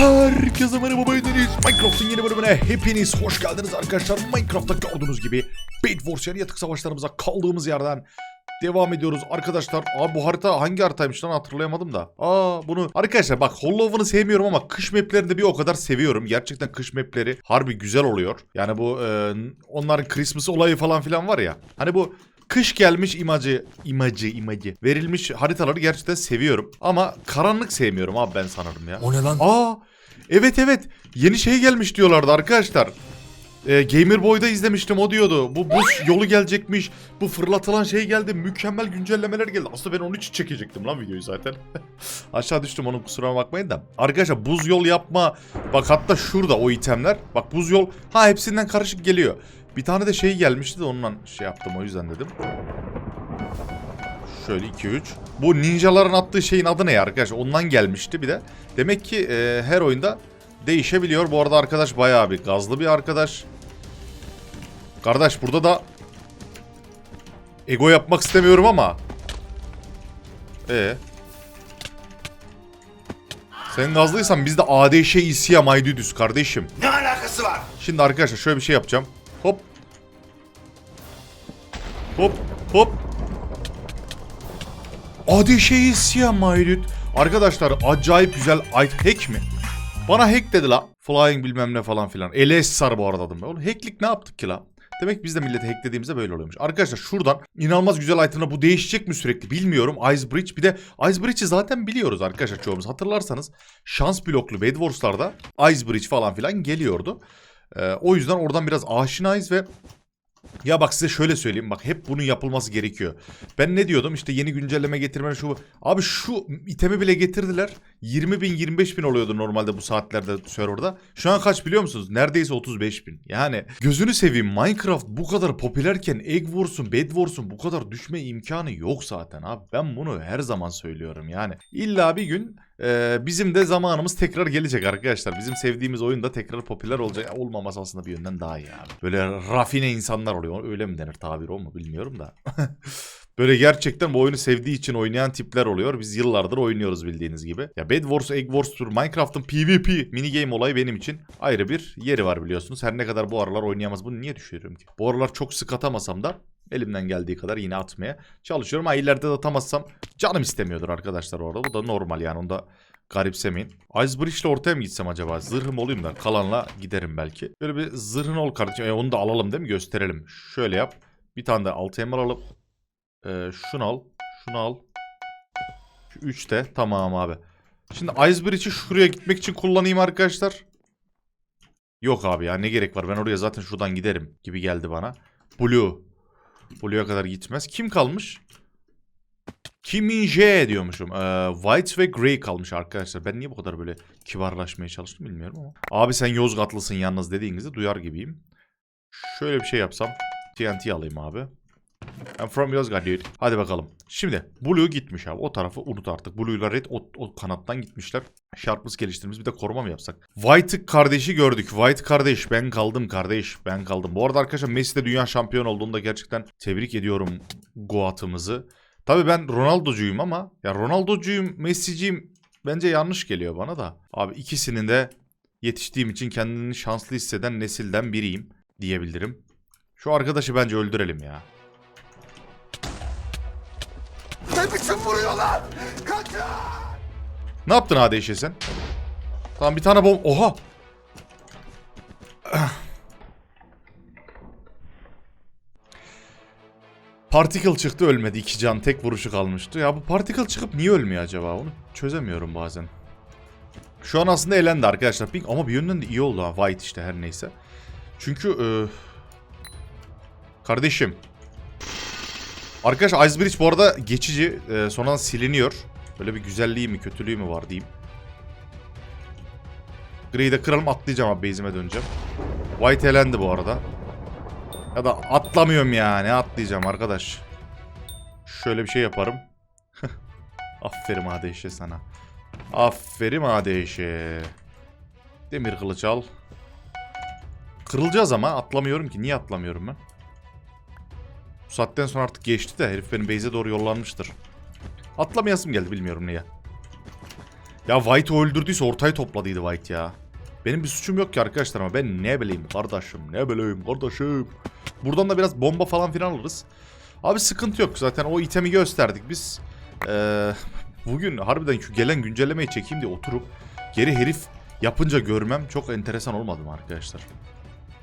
Herkese merhaba ben Deniz. Minecraft'ın yeni bölümüne hepiniz hoş geldiniz arkadaşlar. Minecraft'ta gördüğünüz gibi Bed Wars yani yatık savaşlarımıza kaldığımız yerden devam ediyoruz arkadaşlar. Abi bu harita hangi haritaymış lan hatırlayamadım da. Aa bunu arkadaşlar bak Hollow'unu sevmiyorum ama kış maplerini de bir o kadar seviyorum. Gerçekten kış mapleri harbi güzel oluyor. Yani bu e, onların Christmas olayı falan filan var ya. Hani bu kış gelmiş imajı, imajı, imajı verilmiş haritaları gerçekten seviyorum. Ama karanlık sevmiyorum abi ben sanırım ya. O ne lan? Aa evet evet yeni şey gelmiş diyorlardı arkadaşlar. Ee, Gamer Boy'da izlemiştim o diyordu. Bu buz yolu gelecekmiş. Bu fırlatılan şey geldi. Mükemmel güncellemeler geldi. Aslında ben onun için çekecektim lan videoyu zaten. Aşağı düştüm onun kusuruna bakmayın da. Arkadaşlar buz yol yapma. Bak hatta şurada o itemler. Bak buz yol. Ha hepsinden karışık geliyor. Bir tane de şey gelmişti de ondan şey yaptım o yüzden dedim. Şöyle 2-3. Bu ninjaların attığı şeyin adı ne ya arkadaşlar? Ondan gelmişti bir de. Demek ki e, her oyunda değişebiliyor. Bu arada arkadaş bayağı bir gazlı bir arkadaş. Kardeş burada da ego yapmak istemiyorum ama. E. Sen gazlıysan biz de ADŞ İSİA Maydüdüz kardeşim. Ne alakası var? Şimdi arkadaşlar şöyle bir şey yapacağım. Hop. Hop. Hop. Adeşeyi siyah mayrut. Arkadaşlar acayip güzel ait hack mi? Bana hack dedi la. Flying bilmem ne falan filan. LS sar bu arada adım. Oğlum hacklik ne yaptık ki la? Demek biz de millete hacklediğimizde böyle oluyormuş. Arkadaşlar şuradan inanılmaz güzel itemler bu değişecek mi sürekli bilmiyorum. Ice Bridge bir de Ice Bridge'i zaten biliyoruz arkadaşlar çoğumuz. Hatırlarsanız şans bloklu Bed Wars'larda Ice Bridge falan filan geliyordu. Ee, o yüzden oradan biraz aşinayız ve ya bak size şöyle söyleyeyim bak hep bunun yapılması gerekiyor. Ben ne diyordum işte yeni güncelleme getirme şu. Abi şu itemi bile getirdiler. 20 bin 25 bin oluyordu normalde bu saatlerde serverda. Şu an kaç biliyor musunuz? Neredeyse 35 bin. Yani gözünü seveyim Minecraft bu kadar popülerken Egg Wars'un Bed Wars'un bu kadar düşme imkanı yok zaten abi. Ben bunu her zaman söylüyorum yani. İlla bir gün ee, bizim de zamanımız tekrar gelecek arkadaşlar. Bizim sevdiğimiz oyun da tekrar popüler olacak. Olmaması aslında bir yönden daha iyi abi. Böyle rafine insanlar oluyor. Öyle mi denir tabir o mu bilmiyorum da. Böyle gerçekten bu oyunu sevdiği için oynayan tipler oluyor. Biz yıllardır oynuyoruz bildiğiniz gibi. Ya Bed Wars, Egg Wars tür Minecraft'ın PvP mini game olayı benim için ayrı bir yeri var biliyorsunuz. Her ne kadar bu aralar oynayamaz. Bunu niye düşürüyorum ki? Bu aralar çok sık atamasam da elimden geldiği kadar yine atmaya çalışıyorum. Ha ileride de atamazsam canım istemiyordur arkadaşlar orada. Bu da normal yani onu da garipsemeyin. Ice Bridge ile ortaya mı gitsem acaba? Zırhım olayım da kalanla giderim belki. Böyle bir zırhın ol kardeşim. E, onu da alalım değil mi? Gösterelim. Şöyle yap. Bir tane de altı emer alıp ee, şunu al. Şunu al. Şu 3 de. Tamam abi. Şimdi Ice Bridge'i şuraya gitmek için kullanayım arkadaşlar. Yok abi ya ne gerek var. Ben oraya zaten şuradan giderim gibi geldi bana. Blue. Blue'ya kadar gitmez. Kim kalmış? Kimin J diyormuşum. Ee, White ve Grey kalmış arkadaşlar. Ben niye bu kadar böyle kibarlaşmaya çalıştım bilmiyorum ama. Abi sen Yozgatlısın yalnız dediğinizde duyar gibiyim. Şöyle bir şey yapsam. TNT alayım abi. I'm from Yozgat dude. Hadi bakalım. Şimdi Blue gitmiş abi. O tarafı unut artık. Blue ile Red o, o kanattan gitmişler. Sharpness geliştirdiğimiz bir de koruma mı yapsak? White kardeşi gördük. White kardeş ben kaldım kardeş. Ben kaldım. Bu arada arkadaşlar Messi de dünya şampiyon olduğunda gerçekten tebrik ediyorum Goat'ımızı. Tabii ben Ronaldo'cuyum ama ya Ronaldo'cuyum, Messi'ciyim bence yanlış geliyor bana da. Abi ikisinin de yetiştiğim için kendini şanslı hisseden nesilden biriyim diyebilirim. Şu arkadaşı bence öldürelim ya. Ne biçim vuruyor lan? Kaçın! Ne yaptın ADŞ sen? Tamam bir tane bom... Oha! Particle çıktı ölmedi. iki can tek vuruşu kalmıştı. Ya bu particle çıkıp niye ölmüyor acaba? Onu çözemiyorum bazen. Şu an aslında elendi arkadaşlar. Pink ama bir yönden de iyi oldu ha. White işte her neyse. Çünkü... E... Kardeşim. Arkadaşlar Ice Bridge bu arada geçici. E, sonradan siliniyor. Böyle bir güzelliği mi kötülüğü mü var diyeyim. Grey'i de kıralım atlayacağım abi base'ime döneceğim. White elendi bu arada. Ya da atlamıyorum ya ne atlayacağım arkadaş. Şöyle bir şey yaparım. Aferin ADŞ sana. Aferin ADŞ. Demir kılıç al. Kırılacağız ama atlamıyorum ki. Niye atlamıyorum ben? Bu saatten sonra artık geçti de herif benim base'e doğru yollanmıştır. Atlamayasım geldi bilmiyorum niye. Ya White'ı öldürdüyse ortayı topladıydı White ya. Benim bir suçum yok ki arkadaşlar ama ben ne bileyim kardeşim ne bileyim kardeşim. Buradan da biraz bomba falan filan alırız. Abi sıkıntı yok zaten o itemi gösterdik biz. Ee, bugün harbiden şu gelen güncellemeyi çekeyim diye oturup geri herif yapınca görmem çok enteresan olmadı mı arkadaşlar?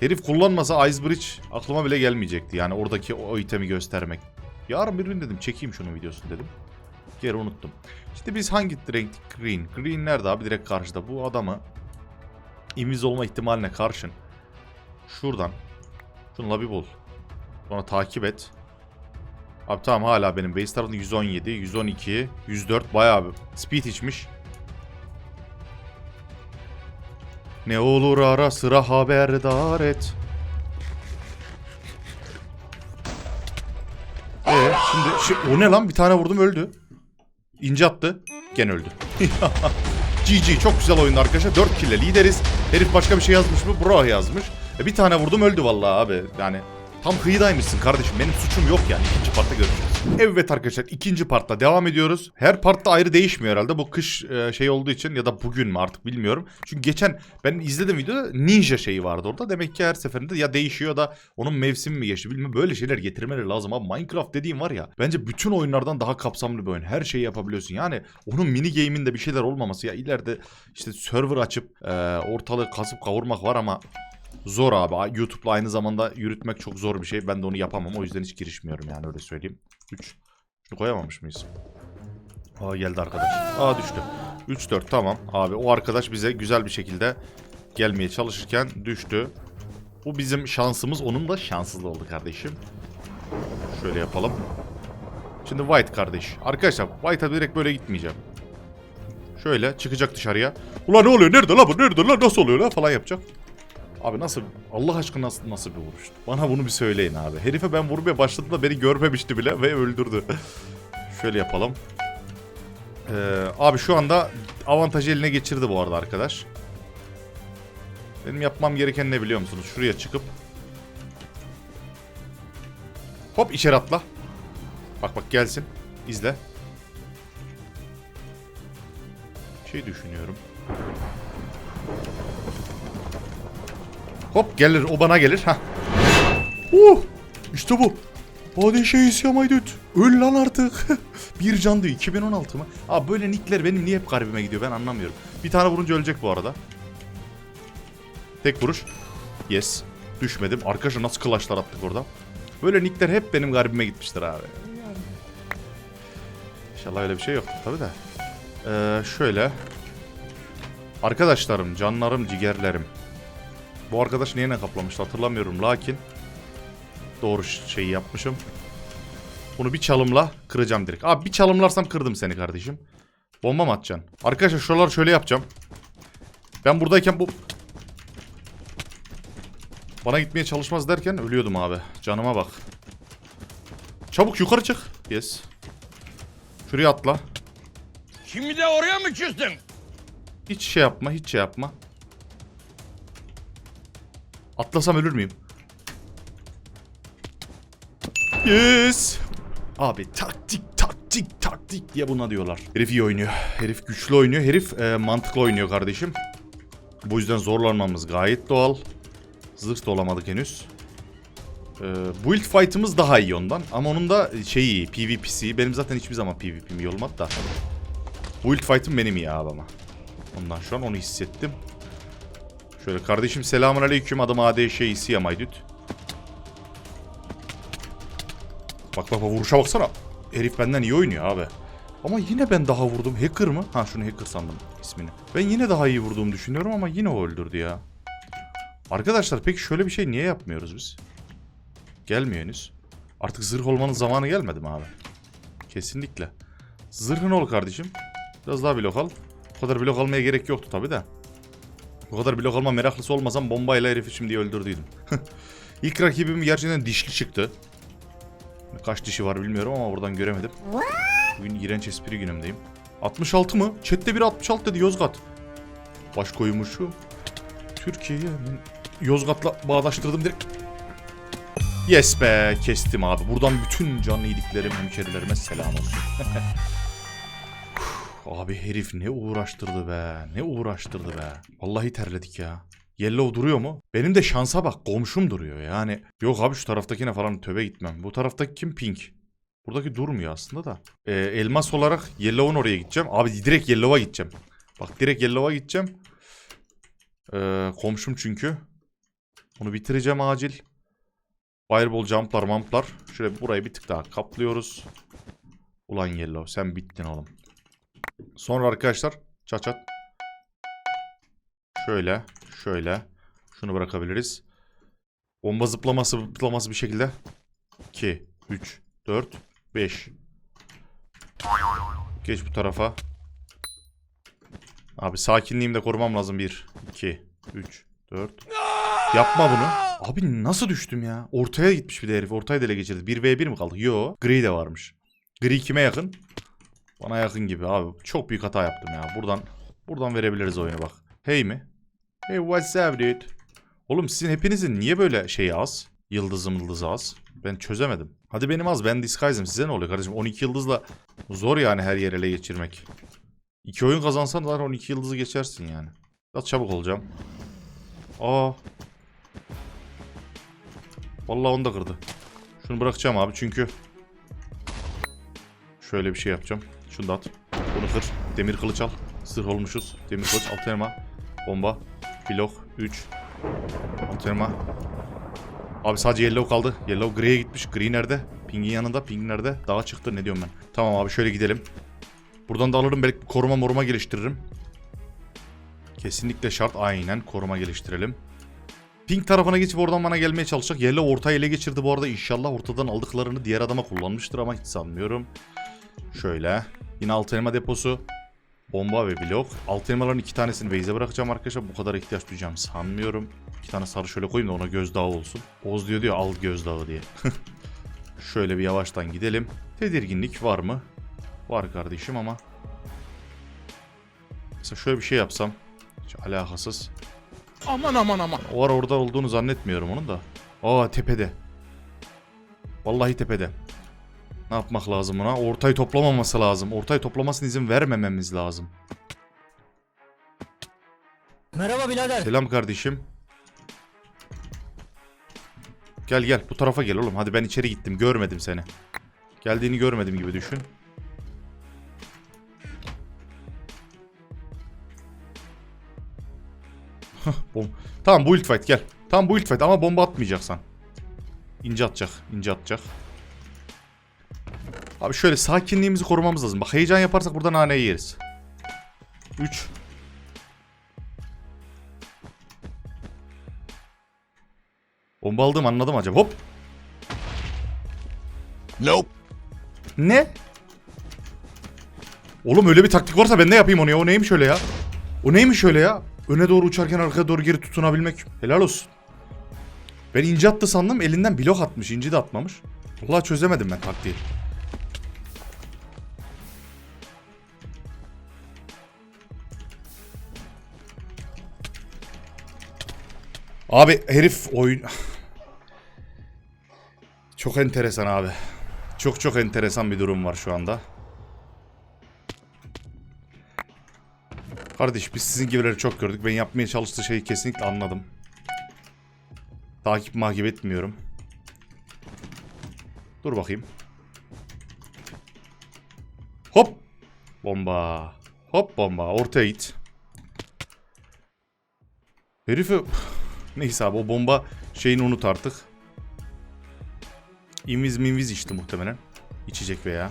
Herif kullanmasa Icebridge aklıma bile gelmeyecekti yani oradaki o itemi göstermek. Yarın bir gün dedim çekeyim şunun videosunu dedim. Geri unuttum. İşte biz hangi renk green? Green nerede abi? Direkt karşıda. Bu adamı imiz olma ihtimaline karşın şuradan şunla bir bul. Sonra takip et. Abi tamam hala benim base tarafında 117, 112, 104 bayağı bir speed içmiş. Ne olur ara sıra haberdar et. Ee, şimdi şey, o ne lan bir tane vurdum öldü. İnce attı. Gene öldü. GG çok güzel oyundu arkadaşlar. 4 kill'le lideriz. Herif başka bir şey yazmış mı? Bro yazmış. E bir tane vurdum öldü vallahi abi. Yani tam kıyıdaymışsın kardeşim. Benim suçum yok yani. İkinci partta görüşürüz. Evet arkadaşlar ikinci partta devam ediyoruz. Her partta ayrı değişmiyor herhalde. Bu kış şey olduğu için ya da bugün mü artık bilmiyorum. Çünkü geçen ben izledim videoda ninja şeyi vardı orada. Demek ki her seferinde ya değişiyor da onun mevsimi mi geçti bilmiyorum. Böyle şeyler getirmeleri lazım abi. Minecraft dediğim var ya. Bence bütün oyunlardan daha kapsamlı bir oyun. Her şeyi yapabiliyorsun. Yani onun mini game'inde bir şeyler olmaması ya ileride işte server açıp e, ortalığı kasıp kavurmak var ama Zor abi. YouTube'la aynı zamanda yürütmek çok zor bir şey. Ben de onu yapamam. O yüzden hiç girişmiyorum yani öyle söyleyeyim. 3. Şunu koyamamış mıyız? Aa geldi arkadaş. Aa düştü. 3-4 tamam. Abi o arkadaş bize güzel bir şekilde gelmeye çalışırken düştü. Bu bizim şansımız. Onun da şanssızlığı oldu kardeşim. Şöyle yapalım. Şimdi White kardeş. Arkadaşlar White'a direkt böyle gitmeyeceğim. Şöyle çıkacak dışarıya. Ulan ne oluyor? Nerede la bu? Nerede la? Nasıl oluyor la? Falan yapacak. Abi nasıl Allah aşkına nasıl nasıl bir vuruştu? Bana bunu bir söyleyin abi. Herife ben vurmaya başladığımda beni görmemişti bile ve öldürdü. Şöyle yapalım. Ee, abi şu anda avantajı eline geçirdi bu arada arkadaş. Benim yapmam gereken ne biliyor musunuz? Şuraya çıkıp Hop içeri atla. Bak bak gelsin. İzle. Şey düşünüyorum. Hop gelir o bana gelir. ha. Uh, işte bu. Hadi şey isyamaydıt. Öl lan artık. bir candı 2016 mı? Abi böyle nickler benim niye hep garibime gidiyor ben anlamıyorum. Bir tane vurunca ölecek bu arada. Tek vuruş. Yes. Düşmedim. Arkadaşlar nasıl kılaçlar attık orada. Böyle nickler hep benim garibime gitmiştir abi. İnşallah öyle bir şey yok tabi de. Ee, şöyle. Arkadaşlarım, canlarım, ciğerlerim. Bu arkadaş neyine kaplamıştı hatırlamıyorum lakin doğru şeyi yapmışım. Bunu bir çalımla kıracağım direkt. Abi bir çalımlarsam kırdım seni kardeşim. Bomba mı atacaksın? Arkadaşlar şuraları şöyle yapacağım. Ben buradayken bu... Bana gitmeye çalışmaz derken ölüyordum abi. Canıma bak. Çabuk yukarı çık. Yes. Şuraya atla. Şimdi de oraya mı küstün? Hiç şey yapma, hiç şey yapma. Atlasam ölür müyüm? Yes. Abi taktik taktik taktik diye buna diyorlar. Herif iyi oynuyor. Herif güçlü oynuyor. Herif e, mantıklı oynuyor kardeşim. Bu yüzden zorlanmamız gayet doğal. Zırh da olamadık henüz. E, build fight'ımız daha iyi ondan. Ama onun da şeyi. PvP'si. Benim zaten hiçbir zaman PvP'm iyi olmadı da. Build fight'ım benim iyi abi ama. Ondan şu an onu hissettim. Şöyle kardeşim selamun aleyküm adım ADŞ Siyamaydüt. Bak bak bak vuruşa baksana. Herif benden iyi oynuyor abi. Ama yine ben daha vurdum. Hacker mı? Ha şunu hacker sandım ismini. Ben yine daha iyi vurduğumu düşünüyorum ama yine o öldürdü ya. Arkadaşlar peki şöyle bir şey niye yapmıyoruz biz? Gelmiyor henüz. Artık zırh olmanın zamanı gelmedi mi abi? Kesinlikle. Zırhın ol kardeşim. Biraz daha blok al. Bu kadar blok almaya gerek yoktu tabi de. Bu kadar blok alma meraklısı olmasam bombayla herifi şimdi öldürdüydüm. İlk rakibim gerçekten dişli çıktı. Kaç dişi var bilmiyorum ama buradan göremedim. Bugün iğrenç espri günümdeyim. 66 mı? Chat'te biri 66 dedi Yozgat. Baş koymuşum. Türkiye'nin Yozgat'la bağdaştırdım direkt. Yes be kestim abi. Buradan bütün canlı iyiliklerim hemşerilerime selam olsun. Abi herif ne uğraştırdı be. Ne uğraştırdı be. Vallahi terledik ya. Yellow duruyor mu? Benim de şansa bak komşum duruyor yani. Yok abi şu taraftakine falan töbe gitmem. Bu taraftaki kim pink? Buradaki durmuyor aslında da. Ee, elmas olarak Yellow'un oraya gideceğim. Abi direkt Yellow'a gideceğim. Bak direkt Yellow'a gideceğim. Ee, komşum çünkü. Onu bitireceğim acil. Fireball jumplar mamplar. Şöyle burayı bir tık daha kaplıyoruz. Ulan Yellow sen bittin oğlum. Sonra arkadaşlar çat çat. Şöyle şöyle. Şunu bırakabiliriz. Bomba zıplaması zıplaması bir şekilde. 2, 3, 4, 5. Geç bu tarafa. Abi sakinliğimi de korumam lazım. 1, 2, 3, 4. Yapma bunu. Abi nasıl düştüm ya? Ortaya gitmiş bir de herif. Ortayı da ele geçirdi. 1v1 mi kaldı? Yo. Gri de varmış. Gri kime yakın? Bana yakın gibi abi. Çok büyük hata yaptım ya. Buradan buradan verebiliriz oyunu bak. Hey mi? Hey what's up dude? Oğlum sizin hepinizin niye böyle şeyi az? Yıldızı yıldızı az. Ben çözemedim. Hadi benim az ben disguise'ım. Size ne oluyor kardeşim? 12 yıldızla zor yani her yere ele geçirmek. İki oyun kazansan zaten 12 yıldızı geçersin yani. Biraz çabuk olacağım. Aa. Vallahi onu da kırdı. Şunu bırakacağım abi çünkü şöyle bir şey yapacağım. Şunu da at. Bunu kır. Demir kılıç al. Sırh olmuşuz. Demir kılıç altı elma. Bomba. Blok 3. Altı elma. Abi sadece yellow kaldı. Yellow gri'ye gitmiş. Gri nerede? Ping'in yanında. Ping nerede? Dağa çıktı. Ne diyorum ben? Tamam abi şöyle gidelim. Buradan da alırım. Belki koruma moruma geliştiririm. Kesinlikle şart. Aynen koruma geliştirelim. Pink tarafına geçip oradan bana gelmeye çalışacak. Yellow ortayı ele geçirdi bu arada. İnşallah ortadan aldıklarını diğer adama kullanmıştır ama hiç sanmıyorum. Şöyle. Yine alt elma deposu. Bomba ve blok. Alt elmaların iki tanesini base'e bırakacağım arkadaşlar. Bu kadar ihtiyaç duyacağım sanmıyorum. İki tane sarı şöyle koyayım da ona gözdağı olsun. Oz diyor diyor al gözdağı diye. şöyle bir yavaştan gidelim. Tedirginlik var mı? Var kardeşim ama. Mesela şöyle bir şey yapsam. Hiç alakasız. Aman aman aman. O ara orada olduğunu zannetmiyorum onun da. Aa tepede. Vallahi tepede. Ne yapmak lazım ona? Ortayı toplamaması lazım. Ortayı toplamasına izin vermememiz lazım. Merhaba birader. Selam kardeşim. Gel gel bu tarafa gel oğlum. Hadi ben içeri gittim. Görmedim seni. Geldiğini görmedim gibi düşün. Tamam build fight gel. Tamam build fight ama bomba atmayacaksan. İnce atacak. ince atacak. Abi şöyle sakinliğimizi korumamız lazım. Bak heyecan yaparsak buradan naneyi yeriz. 3 Bomba aldım anladım acaba. Hop. Nope. Ne? Oğlum öyle bir taktik varsa ben de yapayım onu ya. O neymiş öyle ya? O neymiş öyle ya? Öne doğru uçarken arkaya doğru geri tutunabilmek. Helal olsun. Ben ince attı sandım. Elinden blok atmış. inci de atmamış. Vallahi çözemedim ben taktiği. Abi herif oyun... Çok enteresan abi. Çok çok enteresan bir durum var şu anda. Kardeş biz sizin gibileri çok gördük. Ben yapmaya çalıştığı şeyi kesinlikle anladım. Takip makip etmiyorum. Dur bakayım. Hop. Bomba. Hop bomba. Ortaya git. Herifi... Neyse abi o bomba şeyini unut artık. İmiz mimiz içti muhtemelen. İçecek veya.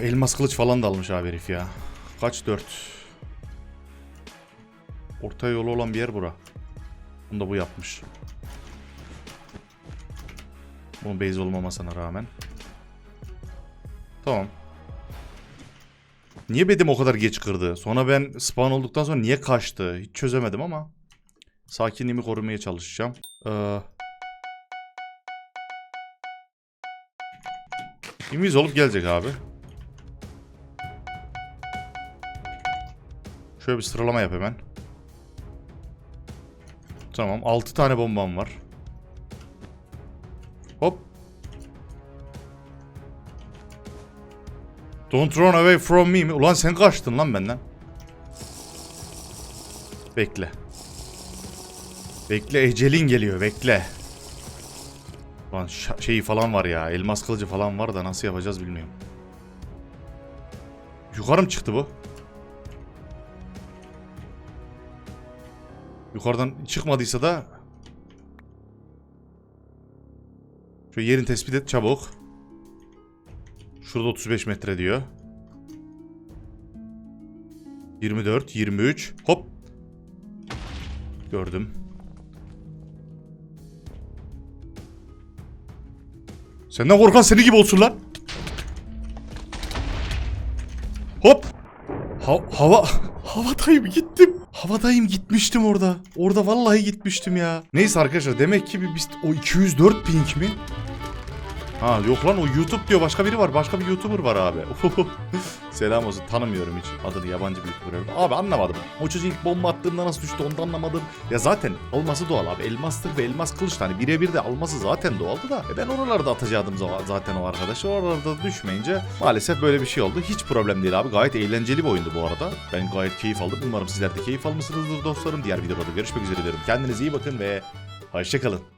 Elmas kılıç falan da almış abi herif ya. Kaç dört? Orta yolu olan bir yer bura. Bunu da bu yapmış. Bunun base olmamasına rağmen. Tamam. Niye bedim o kadar geç kırdı? Sonra ben spawn olduktan sonra niye kaçtı? Hiç çözemedim ama. Sakinliğimi korumaya çalışacağım. Ee... İmiz olup gelecek abi. Şöyle bir sıralama yap hemen. Tamam 6 tane bombam var. Hop. Don't run away from me? Ulan sen kaçtın lan benden. Bekle. Bekle ecelin geliyor bekle. Lan şa- şeyi falan var ya elmas kılıcı falan var da nasıl yapacağız bilmiyorum. Yukarı mı çıktı bu? Yukarıdan çıkmadıysa da Şu yerini tespit et çabuk. Şurada 35 metre diyor. 24, 23. Hop. Gördüm. Senden korkan seni gibi olsun lan. Hop. Ha- hava havadayım gittim. Havadayım gitmiştim orada. Orada vallahi gitmiştim ya. Neyse arkadaşlar demek ki biz o 204 ping mi? Ha yok lan o YouTube diyor başka biri var. Başka bir YouTuber var abi. Selam olsun tanımıyorum hiç. Adını yabancı bir YouTuber. Abi anlamadım. O çocuğu ilk bomba attığında nasıl düştü onu da anlamadım. Ya zaten alması doğal abi. Elmastır ve elmas kılıç hani birebir de alması zaten doğaldı da. E ben oralarda atacaktım za- zaten o arkadaşı. Oralarda düşmeyince maalesef böyle bir şey oldu. Hiç problem değil abi. Gayet eğlenceli bir oyundu bu arada. Ben gayet keyif aldım. Umarım sizler de keyif almışsınızdır dostlarım. Diğer videoda görüşmek üzere diyorum. Kendinize iyi bakın ve hoşçakalın.